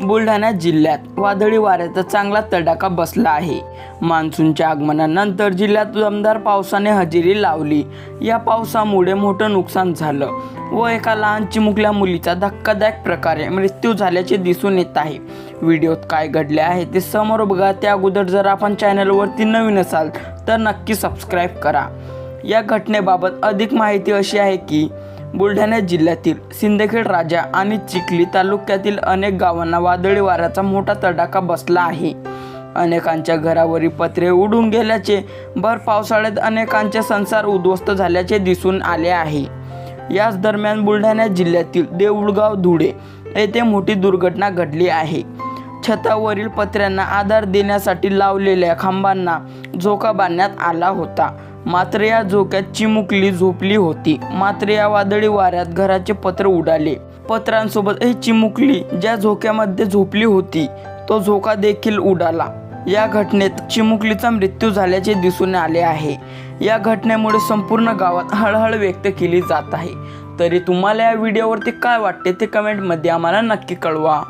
बुलढाणा जिल्ह्यात वादळी वाऱ्याचा चांगला तडाखा बसला आहे. मान्सूनच्या आगमनानंतर जिल्ह्यात दमदार पावसाने हजेरी लावली. या पावसामुळे मोठं नुकसान झालं व एका लहान चिमुकल्या मुलीचा धक्कादायक प्रकारे मृत्यू झाल्याचे दिसून येत आहे. व्हिडिओत काय घडले आहे ते समोर बघा. त्या अगोदर जर आपण चॅनलवरती नवीन असाल तर नक्की सबस्क्राईब करा. या घटनेबाबत अधिक माहिती अशी आहे की बुलढाणा जिल्ह्यातील सिंदखेड राजा आणि चिखली तालुक्यातील अनेक गावांना वादळी वाऱ्याचा मोठा तडाखा बसला आहे. अनेकांच्या घरावरील पत्रे उडून गेल्याचे भर पावसाळ्यात अनेकांचे संसार उद्ध्वस्त झाल्याचे दिसून आले आहे. याच दरम्यान बुलढाणा जिल्ह्यातील देऊळगाव धुळे येथे मोठी दुर्घटना घडली आहे. छतावरील पत्र्यांना आधार देण्यासाठी लावलेल्या खांबांना झोका बांधण्यात आला होता. मात्र या झोक्यात चिमुकली झोपली होती. मात्र या वादळी वाऱ्यात घराचे पत्र उडाले. पत्रांसोबत ही चिमुकली ज्या झोक्यामध्ये झोपली होती तो झोका देखील उडाला. या घटनेत चिमुकलीचा मृत्यू झाल्याचे दिसून आले आहे. या घटनेमुळे संपूर्ण गावात हळहळ व्यक्त केली जात आहे. तरी तुम्हाला या व्हिडिओवरती काय वाटते ते कमेंटमध्ये आम्हाला नक्की कळवा.